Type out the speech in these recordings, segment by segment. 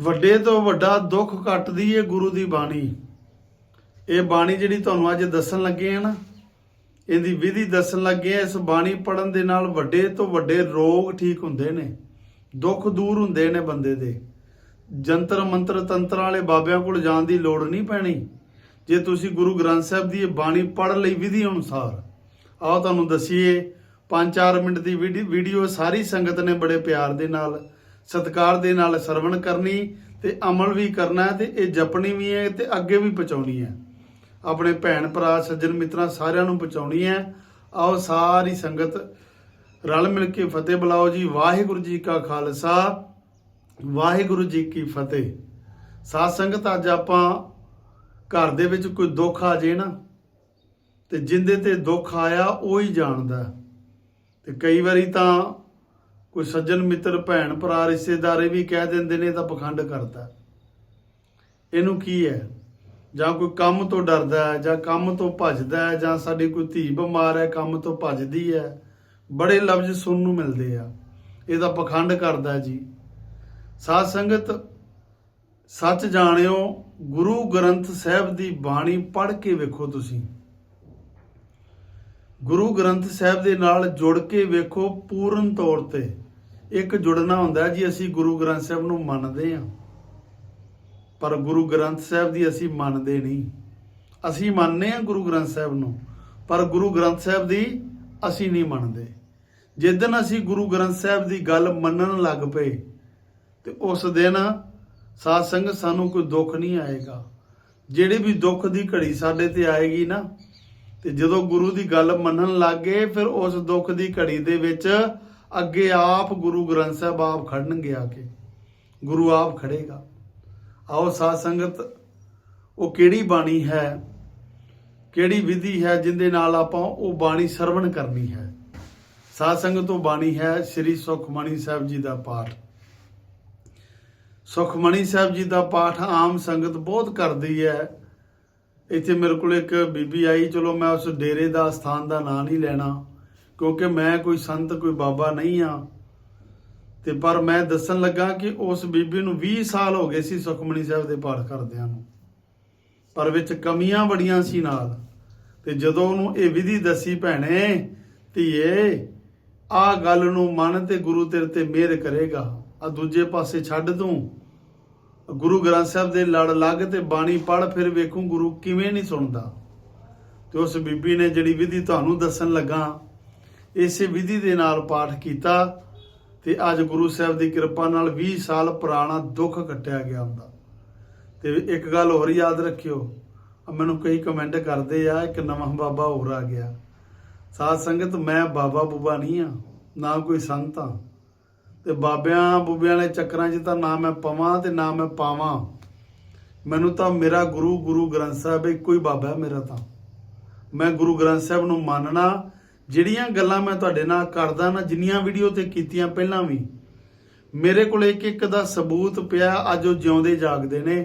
ਵੱਡੇ ਤੋਂ ਵੱਡਾ ਦੁੱਖ ਕੱਟਦੀ ਏ ਗੁਰੂ ਦੀ ਬਾਣੀ। ਇਹ ਬਾਣੀ ਜਿਹੜੀ ਤੁਹਾਨੂੰ ਅੱਜ ਦੱਸਣ ਲੱਗੇ ਆ ਨਾ, ਇਹਦੀ ਵਿਧੀ ਦੱਸਣ ਲੱਗੇ ਆ, ਇਸ ਬਾਣੀ ਪੜਨ ਦੇ ਨਾਲ ਵੱਡੇ ਤੋਂ ਵੱਡੇ ਰੋਗ ਠੀਕ ਹੁੰਦੇ ਨੇ, ਦੁੱਖ ਦੂਰ ਹੁੰਦੇ ਨੇ ਬੰਦੇ ਦੇ। ਜੰਤਰ ਮੰਤਰ ਤੰਤਰਾਂ ਵਾਲੇ ਬਾਬਿਆਂ ਕੋਲ ਜਾਣ ਦੀ ਲੋੜ ਨਹੀਂ ਪੈਣੀ। ਜੇ ਤੁਸੀਂ ਗੁਰੂ ਗ੍ਰੰਥ ਸਾਹਿਬ ਦੀ ਇਹ ਬਾਣੀ ਪੜ੍ਹ ਲਈ ਵਿਧੀ ਅਨੁਸਾਰ, ਆਓ ਤੁਹਾਨੂੰ ਦਸੀਏ 5-4 ਮਿੰਟ ਦੀ ਵੀਡੀ- ਵੀਡੀਓ ਸਾਰੀ ਸੰਗਤ ਨੇ ਬੜੇ ਪਿਆਰ ਦੇ ਨਾਲ ਸਤਿਕਾਰ ਦੇ ਨਾਲ ਸਰਵਣ ਕਰਨੀ ਤੇ ਅਮਲ ਵੀ ਕਰਨਾ ਹੈ ਤੇ ਇਹ ਜਪਣੀ ਵੀ ਹੈ ਤੇ ਅੱਗੇ ਵੀ ਪਹੁੰਚਾਉਣੀ ਹੈ। ਆਪਣੇ ਭੈਣ ਭਰਾ, ਸੱਜਣ ਮਿੱਤਰਾਂ ਸਾਰਿਆਂ ਨੂੰ ਪਹੁੰਚਾਉਣੀ ਹੈ। ਆਓ ਸਾਰੀ ਸੰਗਤ ਰਲ ਮਿਲ ਕੇ ਫਤਿਹ ਬੁਲਾਓ ਜੀ। ਵਾਹਿਗੁਰੂ ਜੀ ਕਾ ਖਾਲਸਾ, ਵਾਹਿਗੁਰੂ ਜੀ ਕੀ ਫਤਿਹ। ਸਾਧ ਸੰਗਤ, ਅੱਜ ਆਪਾਂ ਘਰ ਦੇ ਵਿੱਚ ਕੋਈ ਦੁੱਖ ਆ ਜੇ ਨਾ, ਤੇ ਜਿੰਦੇ ਤੇ ਦੁੱਖ ਆਇਆ, ਉਹ ਹੀ ਜਾਣਦਾ। ਤੇ ਕਈ ਵਾਰੀ ਤਾਂ ਕੋਈ ਸੱਜਣ ਮਿੱਤਰ, ਭੈਣ, ਭਰਾ, ਰਿਸ਼ਤੇਦਾਰੇ ਵੀ ਕਹਿ ਦਿੰਦੇ ਨੇ, ਇਹ ਤਾਂ ਪਖੰਡ ਕਰਦਾ। ਇਹਨੂੰ ਕੀ ਹੈ? ਜਾਂ ਕੋਈ ਕੰਮ ਤੋਂ ਡਰਦਾ ਹੈ, ਜਾਂ ਕੰਮ ਤੋਂ ਭੱਜਦਾ ਹੈ, ਜਾਂ ਸਾਡੀ ਕੋਈ ਧੀ ਬਿਮਾਰ ਹੈ, ਕੰਮ ਤੋਂ ਭੱਜਦੀ ਹੈ। ਬੜੇ ਲਫ਼ਜ਼ ਸੁਣਨ ਨੂੰ ਮਿਲਦੇ ਆ। ਇਹਦਾ ਤਾਂ ਪਖੰਡ ਕਰਦਾ ਜੀ। ਸਾਧ ਸੰਗਤ, ਸੱਚ ਜਾਣਿਓ, ਗੁਰੂ ਗ੍ਰੰਥ ਸਾਹਿਬ ਦੀ ਬਾਣੀ ਪੜ੍ਹ ਕੇ ਵੇਖੋ ਤੁਸੀਂ। ਗੁਰੂ ਗ੍ਰੰਥ ਸਾਹਿਬ ਦੇ ਨਾਲ ਜੁੜ ਕੇ ਵੇਖੋ ਪੂਰਨ ਤੌਰ ਤੇ ਇੱਕ ਜੁੜਨਾ ਹੁੰਦਾ ਜੀ, ਅਸੀਂ ਗੁਰੂ ਗ੍ਰੰਥ ਸਾਹਿਬ ਨੂੰ ਮੰਨਦੇ ਹਾਂ। ਪਰ ਗੁਰੂ ਗ੍ਰੰਥ ਸਾਹਿਬ ਦੀ ਅਸੀਂ ਮੰਨਦੇ ਨਹੀਂ। ਅਸੀਂ ਮੰਨਦੇ ਹਾਂ ਗੁਰੂ ਗ੍ਰੰਥ ਸਾਹਿਬ ਨੂੰ, ਪਰ ਗੁਰੂ ਗ੍ਰੰਥ ਸਾਹਿਬ ਦੀ ਅਸੀਂ ਨਹੀਂ ਮੰਨਦੇ। ਜਿੱਦਨ ਅਸੀਂ ਗੁਰੂ ਗ੍ਰੰਥ ਸਾਹਿਬ ਦੀ ਗੱਲ ਮੰਨਣ ਲੱਗ ਪਏ, ਤੇ ਉਸ ਦਿਨ ਸਾਧ ਸੰਗਤ ਸਾਨੂੰ ਕੋਈ ਦੁੱਖ ਨਹੀਂ ਆਏਗਾ। ਜਿਹੜੇ ਵੀ ਦੁੱਖ ਦੀ ਘੜੀ ਸਾਡੇ ਤੇ ਆਏਗੀ ਨਾ ਤੇ ਜਦੋਂ ਗੁਰੂ ਦੀ ਗੱਲ ਮੰਨਣ ਲੱਗੇ ਫਿਰ ਉਸ ਦੁੱਖ ਦੀ ਘੜੀ ਦੇ ਵਿੱਚ ਅੱਗੇ ਆਪ ਗੁਰੂ ਗ੍ਰੰਥ ਸਾਹਿਬ ਆਪ ਖੜਨਗੇ ਆ ਕੇ। ਗੁਰੂ ਆਪ ਖੜੇਗਾ। ਆਓ ਸਾਧ ਸੰਗਤ, ਉਹ ਕਿਹੜੀ ਬਾਣੀ ਹੈ, ਕਿਹੜੀ ਵਿਧੀ ਹੈ ਜਿੰਦੇ ਨਾਲ ਆਪਾਂ ਉਹ ਬਾਣੀ ਸਰਵਣ ਕਰਨੀ ਹੈ? ਸਾਧ ਸੰਗਤ, ਉਹ ਬਾਣੀ ਹੈ ਸ੍ਰੀ ਸੁਖਮਣੀ ਸਾਹਿਬ ਜੀ ਦਾ ਪਾਠ। ਸੁਖਮਣੀ ਸਾਹਿਬ ਜੀ ਦਾ ਪਾਠ ਆਮ ਸੰਗਤ ਬਹੁਤ ਕਰਦੀ ਹੈ। ਇੱਥੇ ਮੇਰੇ ਕੋਲ ਇੱਕ ਬੀਬੀ ਆਈ, ਚਲੋ ਮੈਂ ਉਸ ਡੇਰੇ ਦਾ, ਸਥਾਨ ਦਾ ਨਾਂ ਨਹੀਂ ਲੈਣਾ, ਕਿਉਂਕਿ ਮੈਂ ਕੋਈ ਸੰਤ, ਕੋਈ ਬਾਬਾ ਨਹੀਂ ਆ। ਤੇ ਪਰ ਮੈਂ ਦੱਸਣ ਲੱਗਾ ਕਿ ਉਸ ਬੀਬੀ ਨੂੰ 20 ਸਾਲ ਹੋ ਗਏ ਸੀ ਸੁਖਮਣੀ ਸਾਹਿਬ ਦੇ ਪਾਠ ਕਰਦਿਆਂ ਨੂੰ। ਪਰ ਵਿੱਚ ਕਮੀਆਂ ਬੜੀਆਂ ਸੀ ਨਾਲ। ਤੇ ਜਦੋਂ ਉਹਨੂੰ ਇਹ ਵਿਧੀ ਦੱਸੀ, ਭੈਣੇ, ਧੀਏ ਆ ਗੱਲ ਨੂੰ ਮੰਨ ਤੇ ਗੁਰੂ ਤੇਰੇ ਤੇ ਮਿਹਰ ਕਰੇਗਾ। ਆ ਦੂਜੇ ਪਾਸੇ ਛੱਡ ਤੂੰ। ਗੁਰੂ ਗ੍ਰੰਥ ਸਾਹਿਬ ਦੇ ਲੜ ਲੱਗ ਤੇ ਬਾਣੀ ਪੜ ਫਿਰ ਵੇਖੂ ਗੁਰੂ ਕਿਵੇਂ ਨਹੀਂ ਸੁਣਦਾ। ਤੇ ਉਸ ਬੀਬੀ ਨੇ ਜਿਹੜੀ ਵਿਧੀ ਤੁਹਾਨੂੰ ਦੱਸਣ ਲੱਗਾ, ਇਸੇ ਵਿਧੀ ਦੇ ਨਾਲ ਪਾਠ ਕੀਤਾ ਤੇ ਅੱਜ ਗੁਰੂ ਸਾਹਿਬ ਦੀ ਕਿਰਪਾ ਨਾਲ 20 ਸਾਲ ਪੁਰਾਣਾ ਦੁੱਖ ਕੱਟਿਆ ਗਿਆ ਹੁੰਦਾ। ਤੇ ਇੱਕ ਗੱਲ ਹੋਰ ਯਾਦ ਰੱਖਿਓ ਮੈਨੂੰ ਕਈ ਕਮੈਂਟ ਕਰਦੇ ਆ, ਇੱਕ ਨਵਾਂ ਬਾਬਾ ਹੋਰ ਆ ਗਿਆ। ਸਾਧ ਸੰਗਤ, ਮੈਂ ਬਾਬਾ ਬੁਬਾ ਨਹੀਂ ਆ, ਨਾ ਕੋਈ ਸੰਤ ਆ। ਤੇ ਬਾਬਿਆਂ, ਬੁੱਬਿਆਂ ਵਾਲੇ ਚੱਕਰਾਂ 'ਚ ਤਾਂ ਨਾ ਮੈਂ ਪਵਾਂ ਤੇ ਨਾ ਮੈਂ ਪਾਵਾਂ। ਮੈਨੂੰ ਤਾਂ ਮੇਰਾ ਗੁਰੂ ਗੁਰੂ ਗ੍ਰੰਥ ਸਾਹਿਬ, ਇੱਕੋ ਹੀ ਬਾਬਾ ਹੈ ਮੇਰਾ ਤਾਂ। ਮੈਂ ਗੁਰੂ ਗ੍ਰੰਥ ਸਾਹਿਬ ਨੂੰ ਮੰਨਣਾ, ਜਿਹੜੀਆਂ ਗੱਲਾਂ ਮੈਂ ਤੁਹਾਡੇ ਨਾਲ ਕਰਦਾ ਨਾ, ਜਿੰਨੀਆਂ ਵੀਡੀਓ ਤੇ ਕੀਤੀਆਂ ਪਹਿਲਾਂ ਵੀ, ਮੇਰੇ ਕੋਲ ਇੱਕ ਇੱਕ ਦਾ ਸਬੂਤ ਪਿਆ, ਅੱਜ ਉਹ ਜਿਉਂਦੇ ਜਾਗਦੇ ਨੇ,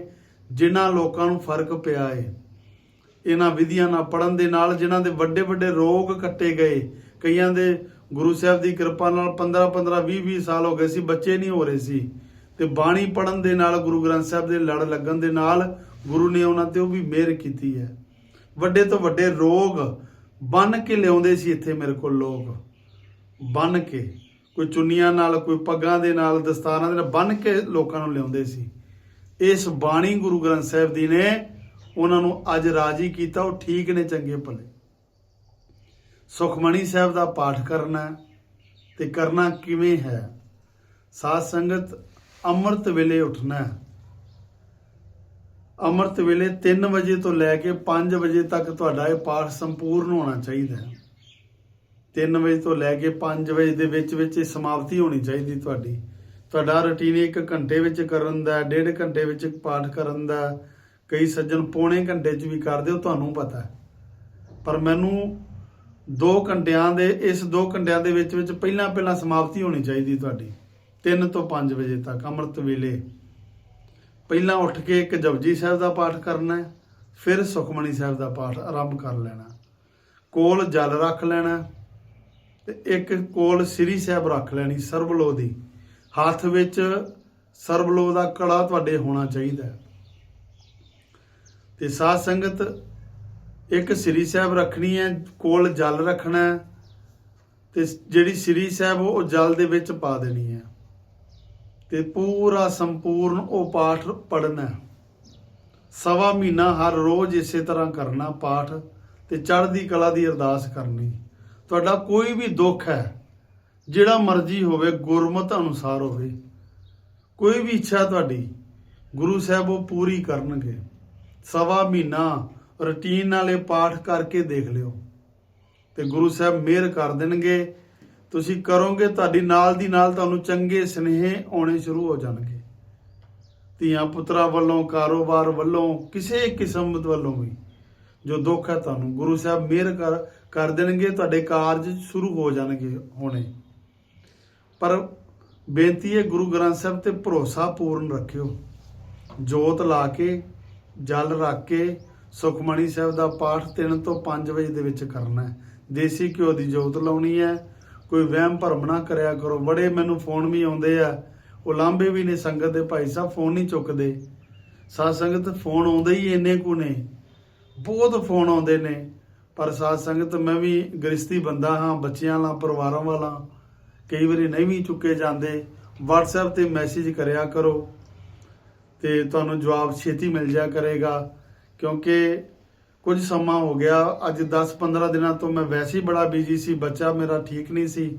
ਜਿਨ੍ਹਾਂ ਲੋਕਾਂ ਨੂੰ ਫ਼ਰਕ ਪਿਆ ਏ। ਇਹਨਾਂ ਵਿਧੀਆਂ ਨਾਲ ਪੜਨ ਦੇ ਨਾਲ, ਜਿਨ੍ਹਾਂ ਦੇ ਵੱਡੇ ਵੱਡੇ ਰੋਗ ਕੱਟੇ ਗਏ, ਕਈਆਂ ਦੇ ਗੁਰੂ ਸਾਹਿਬ ਦੀ ਕਿਰਪਾ ਨਾਲ 15 15 20 20 ਸਾਲ ਹੋ ਗਏ ਸੀ, ਬੱਚੇ ਨਹੀਂ ਹੋ ਰਹੇ ਸੀ। ਤੇ ਬਾਣੀ ਪੜਨ ਦੇ ਨਾਲ, ਗੁਰੂ ਗ੍ਰੰਥ ਸਾਹਿਬ ਦੇ ਲੜ ਲੱਗਣ ਦੇ ਨਾਲ, ਗੁਰੂ ਨੇ ਉਹਨਾਂ ਤੇ ਉਹ ਵੀ ਮਿਹਰ ਕੀਤੀ ਹੈ। ਵੱਡੇ ਤੋਂ ਵੱਡੇ ਰੋਗ ਬੰਨ ਕੇ ਲਿਆਉਂਦੇ ਸੀ ਇੱਥੇ ਮੇਰੇ ਕੋਲ ਲੋਕ। ਬੰਨ ਕੇ, ਕੋਈ ਚੁੰਨੀਆਂ ਨਾਲ, ਕੋਈ ਪੱਗਾਂ ਦੇ ਨਾਲ, ਦਸਤਾਰਾਂ ਦੇ ਨਾਲ ਬੰਨ ਕੇ ਲੋਕਾਂ ਨੂੰ ਲਿਆਉਂਦੇ ਸੀ। ਇਸ ਬਾਣੀ ਗੁਰੂ ਗ੍ਰੰਥ ਸਾਹਿਬ ਦੀ ਨੇ, ਉਹਨਾਂ ਨੂੰ ਅੱਜ ਰਾਜੀ ਕੀਤਾ, ਉਹ ਠੀਕ ਨੇ ਚੰਗੇ ਭਲੇ। ਸੁਖਮਣੀ ਸਾਹਿਬ ਦਾ ਪਾਠ ਕਰਨਾ ਹੈ ਤੇ ਕਰਨਾ ਕਿਵੇਂ ਹੈ? ਸਾਧ ਸੰਗਤ ਅੰਮ੍ਰਿਤ ਵੇਲੇ ਉੱਠਣਾ ਅੰਮ੍ਰਿਤ ਵੇਲੇ 3 ਵਜੇ ਤੋਂ ਲੈ ਕੇ 5 ਵਜੇ ਤੱਕ ਤੁਹਾਡਾ ਇਹ ਪਾਠ ਸੰਪੂਰਨ ਹੋਣਾ ਚਾਹੀਦਾ ਹੈ। 3 ਵਜੇ ਤੋਂ ਲੈ ਕੇ 5 ਵਜੇ ਦੇ ਵਿੱਚ ਵਿੱਚ ਇਹ ਸਮਾਪਤੀ ਹੋਣੀ ਚਾਹੀਦੀ ਤੁਹਾਡੀ। ਤੁਹਾਡਾ ਰੁਟੀਨ 1 ਘੰਟੇ ਵਿੱਚ ਕਰਨ ਦਾ, ਡੇਢ ਘੰਟੇ ਵਿੱਚ ਪਾਠ ਕਰਨ ਦਾ, ਕਈ ਸੱਜਣ ਪੌਣੇ ਘੰਟੇ 'ਚ ਵੀ ਕਰਦੇ ਹੋ ਤੁਹਾਨੂੰ ਪਤਾ ਪਰ ਮੈਨੂੰ ਦੋ ਘੰਟਿਆਂ ਦੇ, ਇਸ ਦੋ ਘੰਟਿਆਂ ਦੇ ਵਿੱਚ ਵਿੱਚ ਪਹਿਲਾਂ ਪਹਿਲਾਂ ਸਮਾਪਤੀ ਹੋਣੀ ਚਾਹੀਦੀ ਤੁਹਾਡੀ। 3 ਤੋਂ 5 ਵਜੇ ਤੱਕ, ਅੰਮ੍ਰਿਤ ਵੇਲੇ। ਪਹਿਲਾਂ ਉੱਠ ਕੇ ਇੱਕ ਜਪਜੀ ਸਾਹਿਬ ਦਾ ਪਾਠ ਕਰਨਾ ਹੈ, ਫਿਰ ਸੁਖਮਣੀ ਸਾਹਿਬ ਦਾ ਪਾਠ ਆਰੰਭ ਕਰ ਲੈਣਾ। ਕੋਲ ਜਲ ਰੱਖ ਲੈਣਾ ਤੇ ਇੱਕ ਕੋਲ ਸ੍ਰੀ ਸਾਹਿਬ ਰੱਖ ਲੈਣੀ ਸਰਬਲੋ ਦੀ। ਹੱਥ ਵਿੱਚ ਸਰਬਲੋ ਦਾ ਕੜਾ ਤੁਹਾਡੇ ਹੋਣਾ ਚਾਹੀਦਾ ਹੈ। ਤੇ ਸਾਧ ਸੰਗਤ ਇੱਕ ਸ੍ਰੀ ਸਾਹਿਬ ਰੱਖਣੀ ਹੈ, ਕੋਲ ਜਲ ਰੱਖਣਾ ਹੈ ਤੇ ਜਿਹੜੀ ਸ੍ਰੀ ਸਾਹਿਬ ਉਹ ਜਲ ਦੇ ਵਿੱਚ ਪਾ ਦੇਣੀ ਹੈ। ਤੇ ਪੂਰਾ ਸੰਪੂਰਨ ਉਹ ਪਾਠ ਪੜਨਾ ਸਵਾ ਮਹੀਨਾ ਹਰ ਰੋਜ਼ ਇਸੇ ਤਰ੍ਹਾਂ ਕਰਨਾ ਪਾਠ ਤੇ ਚੜ੍ਹਦੀ ਕਲਾ ਦੀ ਅਰਦਾਸ ਕਰਨੀ। ਤੁਹਾਡਾ ਕੋਈ ਵੀ ਦੁੱਖ ਹੈ, ਜਿਹੜਾ ਮਰਜ਼ੀ ਹੋਵੇ, ਗੁਰਮਤ ਅਨੁਸਾਰ ਹੋਵੇ, ਕੋਈ ਵੀ ਇੱਛਾ ਤੁਹਾਡੀ, ਗੁਰੂ ਸਾਹਿਬ ਉਹ ਪੂਰੀ ਕਰਨਗੇ। ਸਵਾ ਮਹੀਨਾ ਰੁਟੀਨ ਨਾਲ ਇਹ ਪਾਠ ਕਰਕੇ ਦੇਖ ਲਿਓ। ਤੇ ਗੁਰੂ ਸਾਹਿਬ ਮਿਹਰ ਕਰ ਦੇਣਗੇ। ਤੁਸੀਂ ਕਰੋਗੇ, ਤੁਹਾਡੀ ਨਾਲ ਦੀ ਨਾਲ ਤੁਹਾਨੂੰ ਚੰਗੇ ਸਨੇਹ ਆਉਣੇ ਸ਼ੁਰੂ ਹੋ ਜਾਣਗੇ। ਧੀਆਂ ਪੁੱਤਰਾਂ ਵੱਲੋਂ, ਕਾਰੋਬਾਰ ਵੱਲੋਂ, ਕਿਸੇ ਕਿਸਮ ਵੱਲੋਂ ਵੀ ਜੋ ਦੁੱਖ ਹੈ ਤੁਹਾਨੂੰ, ਗੁਰੂ ਸਾਹਿਬ ਮਿਹਰ ਕਰ ਕਰ ਦੇਣਗੇ, ਤੁਹਾਡੇ ਕਾਰਜ ਸ਼ੁਰੂ ਹੋ ਜਾਣਗੇ ਹੋਣੇ। ਪਰ ਬੇਨਤੀ ਹੈ ਗੁਰੂ ਗ੍ਰੰਥ ਸਾਹਿਬ ਤੇ ਭਰੋਸਾ ਪੂਰਨ ਰੱਖਿਓ। ਜੋਤ ਲਾ ਕੇ, ਜਲ ਰੱਖ ਕੇ ਸੁਖਮਣੀ ਸਾਹਿਬ ਦਾ ਪਾਠ 3 ਤੋਂ 5 ਵਜੇ ਦੇ ਵਿੱਚ ਕਰਨਾ ਹੈ। ਦੇਸੀ ਘਿਓ ਦੀ ਜੋਤ ਲਾਉਣੀ ਹੈ। ਕੋਈ ਵਹਿਮ ਭਰਮ ਨਾ ਕਰਿਆ ਕਰੋ। ਬੜੇ ਮੈਨੂੰ ਫੋਨ ਵੀ ਆਉਂਦੇ ਆ। ਉਹ ਲਾਂਬੇ ਵੀ ਨੇ ਸੰਗਤ ਦੇ। ਭਾਈ ਸਾਹਿਬ, ਫੋਨ ਨਹੀਂ ਚੁੱਕਦੇ। ਸਾਧ ਸੰਗਤ, ਫੋਨ ਆਉਂਦੇ ਹੀ ਇੰਨੇ ਕੁ ਨੇ। ਬਹੁਤ ਫੋਨ ਆਉਂਦੇ ਨੇ। ਪਰ ਸਾਧ ਸੰਗਤ, ਮੈਂ ਵੀ ਗ੍ਰਸਤੀ ਬੰਦਾ ਹਾਂ, ਬੱਚਿਆਂ ਵਾਲਾ, ਪਰਿਵਾਰਾਂ ਵਾਲਾ। ਕਈ ਵਾਰੀ ਨਹੀਂ ਵੀ ਚੁੱਕੇ ਜਾਂਦੇ। WhatsApp ਤੇ ਮੈਸੇਜ ਕਰਿਆ ਕਰੋ। ਤੇ ਤੁਹਾਨੂੰ ਜਵਾਬ ਛੇਤੀ ਮਿਲ ਜਾ ਕਰੇਗਾ। ਕਿਉਂਕਿ ਕੁਝ ਸਮਾਂ ਹੋ ਗਿਆ, ਅੱਜ 10-15 ਦਿਨਾਂ ਤੋਂ ਮੈਂ ਵੈਸੇ ਹੀ ਬੜਾ ਬਿਜ਼ੀ ਸੀ, ਬੱਚਾ ਮੇਰਾ ਠੀਕ ਨਹੀਂ ਸੀ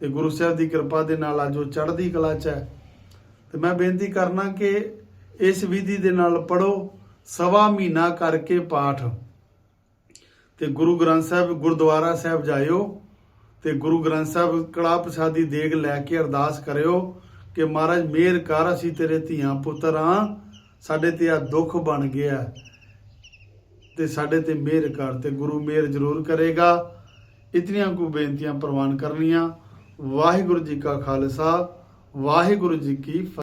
ਤੇ ਗੁਰੂ ਸਾਹਿਬ ਦੀ ਕਿਰਪਾ ਦੇ ਨਾਲ ਅੱਜ ਉਹ ਚੜ੍ਹਦੀ ਕਲਾ 'ਚ ਹੈ। ਤੇ ਮੈਂ ਬੇਨਤੀ ਕਰਨਾ ਕਿ ਇਸ ਵਿਧੀ ਦੇ ਨਾਲ ਪੜੋ ਸਵਾ ਮਹੀਨਾ ਕਰਕੇ ਪਾਠ। ਤੇ ਗੁਰੂ ਗ੍ਰੰਥ ਸਾਹਿਬ, ਗੁਰਦੁਆਰਾ ਸਾਹਿਬ ਜਾਇਓ ਤੇ ਗੁਰੂ ਗ੍ਰੰਥ ਸਾਹਿਬ ਕੜਾ ਪ੍ਰਸਾਦੀ ਦੇਗ ਲੈ ਕੇ ਅਰਦਾਸ ਕਰਿਓ ਕਿ ਮਹਾਰਾਜ ਮਿਹਰ ਕਰ, ਅਸੀਂ ਤੇਰੇ ਧੀਆਂ ਪੁੱਤਰ ਹਾਂ ਸਾਡੇ ਤੇ ਆ ਦੁੱਖ ਬਣ ਗਿਆ। ਤੇ ਸਾਡੇ ਤੇ ਮਿਹਰ ਕਰ ਤੇ ਗੁਰੂ ਮਿਹਰ ਜ਼ਰੂਰ ਕਰੇਗਾ। ਇਤਨੀਆਂ ਕੁ ਬੇਨਤੀਆਂ ਪ੍ਰਵਾਨ ਕਰਨੀਆਂ। ਵਾਹਿਗੁਰੂ ਜੀ ਕਾ ਖਾਲਸਾ, ਵਾਹਿਗੁਰੂ ਜੀ ਕੀ ਫਤਿਹ।